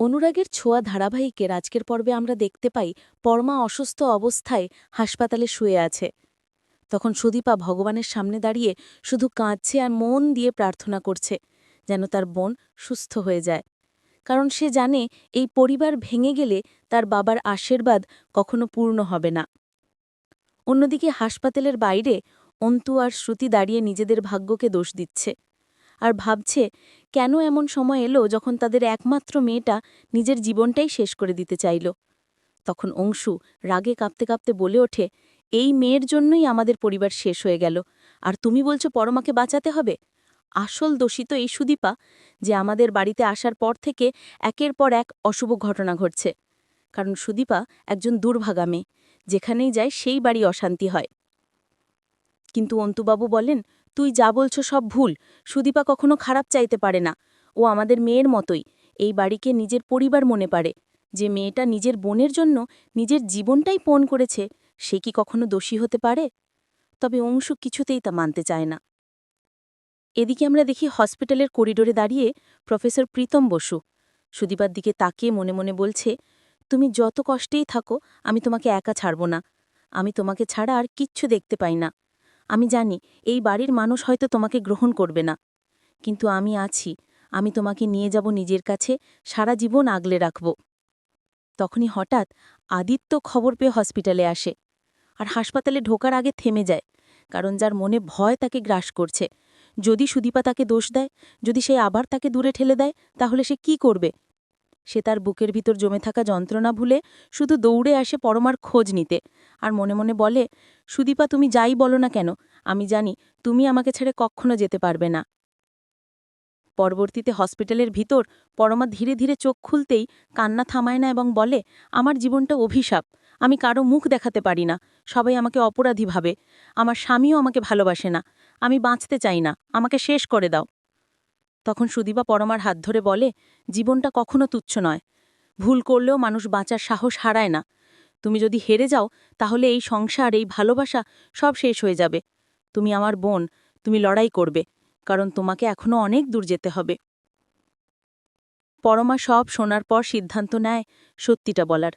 অনুরাগের ছোঁয়া ধারাবাহিকের আজকের পর্বে আমরা দেখতে পাই পরমা অসুস্থ অবস্থায় হাসপাতালে শুয়ে আছে। তখন সুদীপা ভগবানের সামনে দাঁড়িয়ে শুধু কাঁদছে আর মন দিয়ে প্রার্থনা করছে যেন তার বোন সুস্থ হয়ে যায়। কারণ সে জানে এই পরিবার ভেঙে গেলে তার বাবার আশীর্বাদ কখনো পূর্ণ হবে না। অন্যদিকে হাসপাতালের বাইরে অন্তু আর শ্রুতি দাঁড়িয়ে নিজেদের ভাগ্যকে দোষ দিচ্ছে। আর ভাবছে, কেন এমন সময় এলো যখন তাদের একমাত্র মেয়েটা নিজের জীবনটাই শেষ করে দিতে চাইল? তখন অংশু রাগে কাঁপতে কাঁপতে বলে ওঠে, এই মেয়ের জন্যই আমাদের পরিবার শেষ হয়ে গেল। আর তুমি বলছো পরমাকে বাঁচাতে হবে? আসল দোষী তো এই সুদীপা, যে আমাদের বাড়িতে আসার পর থেকে একের পর এক অশুভ ঘটনা ঘটছে। কারণ সুদীপা একজন দুর্ভাগা মেয়ে, যেখানেই যায় সেই বাড়ি অশান্তি হয়। কিন্তু অন্তুবাবু বলেন তুই যা বলছো সব ভুল, সুদীপা কখনো খারাপ চাইতে পারে না। ও আমাদের মেয়ের মতোই। এই বাড়িকে নিজের পরিবার মনে পারে। যে মেয়েটা নিজের বোনের জন্য নিজের জীবনটাই পণ করেছে, সে কি কখনো দোষী হতে পারে? তবে অংশু কিছুতেই তা মানতে চায় না। এদিকে আমরা দেখি হসপিটালের করিডোরে দাঁড়িয়ে প্রফেসর প্রীতম বসু। সুদীপার দিকে তাকিয়ে মনে মনে বলছে, তুমি যত কষ্টেই থাকো, আমি তোমাকে একা ছাড়ব না। আমি তোমাকে ছাড়া আর কিচ্ছু দেখতে পাই না। আমি জানি এই বাড়ির মানুষ হয়তো তোমাকে গ্রহণ করবে না। কিন্তু আমি আছি, আমি তোমাকে নিয়ে যাব নিজের কাছে, সারা জীবন আগলে রাখব। তখনই হঠাৎ আদিত্য খবর পেয়ে হসপিটালে আসে আর হাসপাতালে ঢোকার আগে থেমে যায়, কারণ যার মনে ভয় তাকে গ্রাস করছে। যদি সুদীপা তাকে দোষ দেয়, যদি সে আবার তাকে দূরে ঠেলে দেয়, তাহলে সে কি করবে? সে তার বুকের ভিতর জমে থাকা যন্ত্রণা ভুলে শুধু দৌড়ে আসে পরমার খোঁজ নিতে আর মনে মনে বলে, সুদীপা, তুমি যাই বলো না কেন? আমি জানি তুমি আমাকে ছেড়ে কখনো যেতে পারবে না। পরবর্তীতে হসপিটালের ভিতর পরমা ধীরে ধীরে চোখ খুলতেই কান্না থামায় না এবং বলে, আমার জীবনটা অভিশাপ। আমি কারও মুখ দেখাতে পারি না। সবাই আমাকে অপরাধী ভাবে। আমার স্বামীও আমাকে ভালোবাসে না। আমি বাঁচতে চাই না। আমাকে শেষ করে দাও। তখন সুদীপা পরমার হাত ধরে বলে, জীবনটা কখনো তুচ্ছ নয়। ভুল করলেও মানুষ বাঁচার সাহস হারায় না। তুমি যদি হেরে যাও, তাহলে এই সংসার, এই ভালোবাসা সব শেষ হয়ে যাবে। তুমি আমার বোন, তুমি লড়াই করবে, কারণ তোমাকে এখনও অনেক দূর যেতে হবে। পরমা সব শোনার পর সিদ্ধান্ত নেয় সত্যিটা বলার।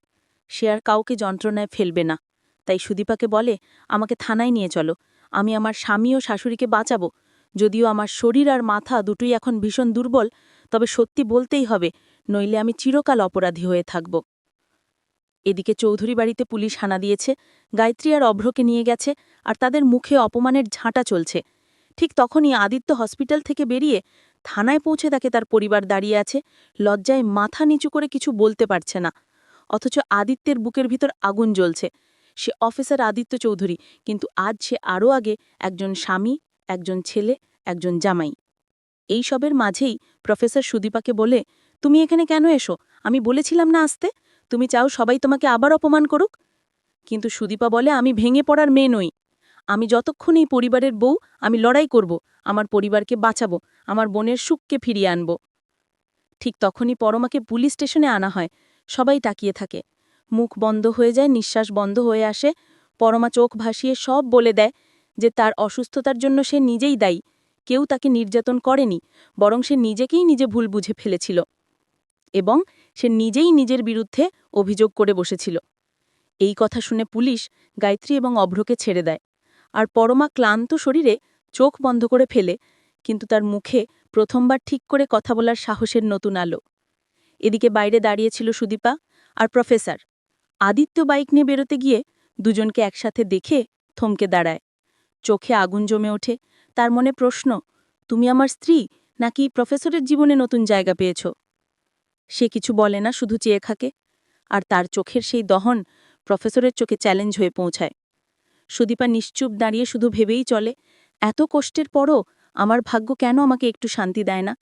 সে আর কাউকে যন্ত্রণায় ফেলবে না। তাই সুদীপাকে বলে, আমাকে থানায় নিয়ে চলো। আমি আমার স্বামী ও শাশুড়িকে বাঁচাবো। যদিও আমার শরীর আর মাথা দুটোই এখন ভীষণ দুর্বল, তবে সত্যি বলতেই হবে, নইলে আমি চিরকাল অপরাধী হয়ে থাকব। এদিকে চৌধুরী বাড়িতে পুলিশ হানা দিয়েছে, গায়ত্রী আর অভ্রকে নিয়ে গেছে, আর তাদের মুখে অপমানের ঝাঁটা চলছে। ঠিক তখনই আদিত্য হসপিটাল থেকে বেরিয়ে থানায় পৌঁছে তাকে তার পরিবার দাঁড়িয়ে আছে, লজ্জায় মাথা নিচু করে কিছু বলতে পারছে না। অথচ আদিত্যের বুকের ভিতর আগুন জ্বলছে। সে অফিসার আদিত্য চৌধুরী, কিন্তু আজ সে আরও আগে একজন স্বামী একজন ছেলে, একজন জামাই। এই সবের মাঝেই প্রফেসর সুদীপাকে বলে, তুমি এখানে কেন এসো? আমি বলেছিলাম না আসতে। তুমি চাও সবাই তোমাকে আবার অপমান করুক? কিন্তু সুদীপা বলে, আমি ভেঙে পড়ার মেয়ে নই। আমি যতক্ষণ এই পরিবারের বউ, আমি লড়াই করব। আমার পরিবারকে বাঁচাবো। আমার বোনের সুখকে ফিরিয়ে আনব। ঠিক তখনই পরমাকে পুলিশ স্টেশনে আনা হয়। সবাই তাকিয়ে থাকে। মুখ বন্ধ হয়ে যায়, নিঃশ্বাস বন্ধ হয়ে আসে। পরমা চোখ ভাসিয়ে সব বলে দেয় যে তার অসুস্থতার জন্য সে নিজেই দায়ী। কেউ তাকে নির্যাতন করেনি, বরং সে নিজেকেই নিজে ভুল বুঝে ফেলেছিল এবং সে নিজেই নিজের বিরুদ্ধে অভিযোগ করে বসেছিল। এই কথা শুনে পুলিশ গায়ত্রী এবং অভ্রকে ছেড়ে দেয়। আর পরমা ক্লান্ত শরীরে চোখ বন্ধ করে ফেলে, কিন্তু তার মুখে প্রথমবার ঠিক করে কথা বলার সাহসের নতুন আলো। এদিকে বাইরে দাঁড়িয়েছিল সুদীপা আর প্রফেসর। আদিত্য বাইক নিয়ে বেরোতে গিয়ে দুজনকে একসাথে দেখে থমকে দাঁড়ায়। চোখে আগুন জমে ওঠে। তার মনে প্রশ্ন, তুমি আমার স্ত্রী? নাকি প্রফেসরের জীবনে নতুন জায়গা পেয়েছ? সে কিছু বলে না, শুধু চেয়ে থাকে। আর তার চোখের সেই দহন প্রফেসরের চোখে চ্যালেঞ্জ হয়ে পৌঁছায়। সুদীপা নিশ্চুপ দাঁড়িয়ে শুধু ভেবেই চলে, এত কষ্টের পরও আমার ভাগ্য কেন আমাকে একটু শান্তি দেয় না?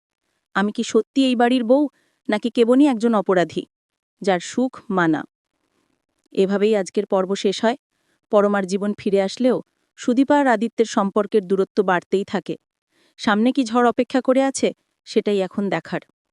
আমি কি সত্যি এই বাড়ির বউ, নাকি কেবলই একজন অপরাধী, যার সুখ মানা? এভাবেই আজকের পর্ব শেষ হয়। পরমার জীবন ফিরে আসলেও সুদীপা আর আদিত্যের সম্পর্কের দূরত্ব বাড়তেই থাকে। সামনে কি ঝড় অপেক্ষা করে আছে, সেটাই এখন দেখার।